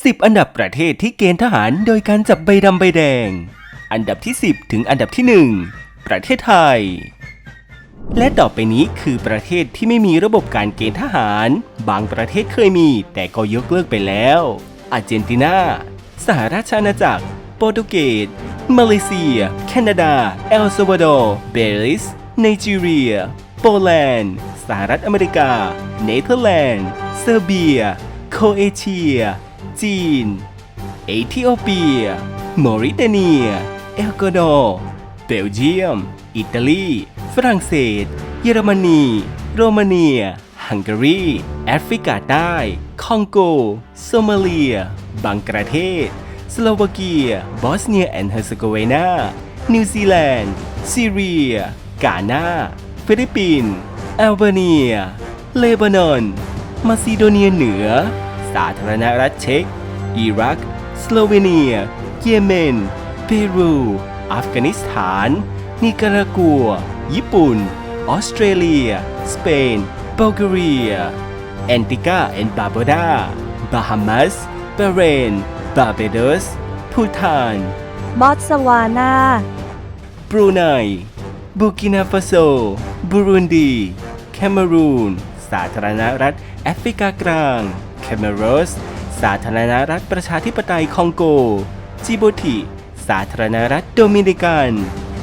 10 อันดับประเทศที่เกณฑ์ทหารโดยการจับใบดำใบแดง อันดับที่ 10 ถึงอันดับที่ 1 ประเทศไทย และต่อไปนี้คือประเทศที่ไม่มีระบบการเกณฑ์ทหาร บางประเทศเคยมี แต่ก็ยกเลิกไปแล้ว อาร์เจนตินา สหราชอาณาจักร โปรตุเกส มาเลเซีย แคนาดา เอลซัลวาดอร์ เบลิส ไนจีเรีย โปแลนด์ สหรัฐอเมริกา เนเธอร์แลนด์ เซอร์เบีย โคเอเชีย จีน เอธิโอเปีย มอริเตเนีย เอลกวาดอร์ เบลเยียม อิตาลี ฝรั่งเศส เยอรมนี โรมาเนีย ฮังการี แอฟริกาใต้ คองโก โซมาเลีย บังกลาเทศ สโลวาเกีย บอสเนียแอนด์เฮอร์เซโกวีนา นิวซีแลนด์ ซีเรีย กานาฟิลิปปินส์แอลเบเนีย เลบานอน มาซิโดเนียเหนือ สาธารณรัฐเช็ก อิรัก สโลเวเนีย เยเมน เปรู อัฟกานิสถาน นิการากัว ญี่ปุ่น ออสเตรเลีย สเปนบัลแกเรีย แอนติกาแอนด์บาร์บาดา บาฮามัส บาห์เรน บาร์เบโดส พูตาน บอตสวานาบรูไน บูกินาฟาโซ บูรุนดี แคเมรูน สาธารณรัฐแอฟริกากลางแค เมโรสสาธารณรัฐประชาธิปไตยคองโก จิบูติ สาธารณรัฐโดมินิกัน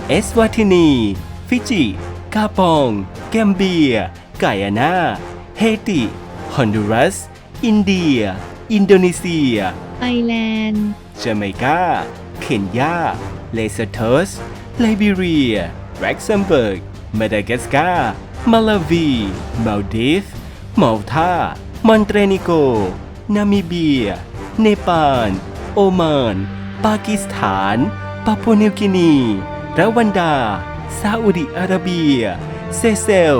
เอสวาทินี ฟิจิ กาปอง แกมเบีย ไกอานา เฮติ ฮอนดูรัส อินเดีย อินโดนีเซีย ไอร์แลนด์จาเมกา เคนยา เลสเทอสไลบีเรีย แร็กซัมเบิร์ก มาดากัสการ์ มาลาวี มาลดีฟมาลตา มอนเตรนิโก นามิเบีย เนปาล โอมาน ปากีสถาน ปาปัวนิวกินีรวันดา ซาอุดิอาระเบีย เซเซล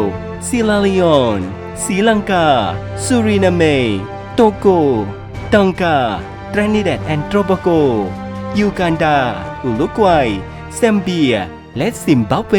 ซิลาลิออนศรีลังกาสุรินาเม โตโกตองกา ตรนิแดดแอนโตรโบโก ยูกันดา อุรุกวัยแซมเบีย และซิมบับเว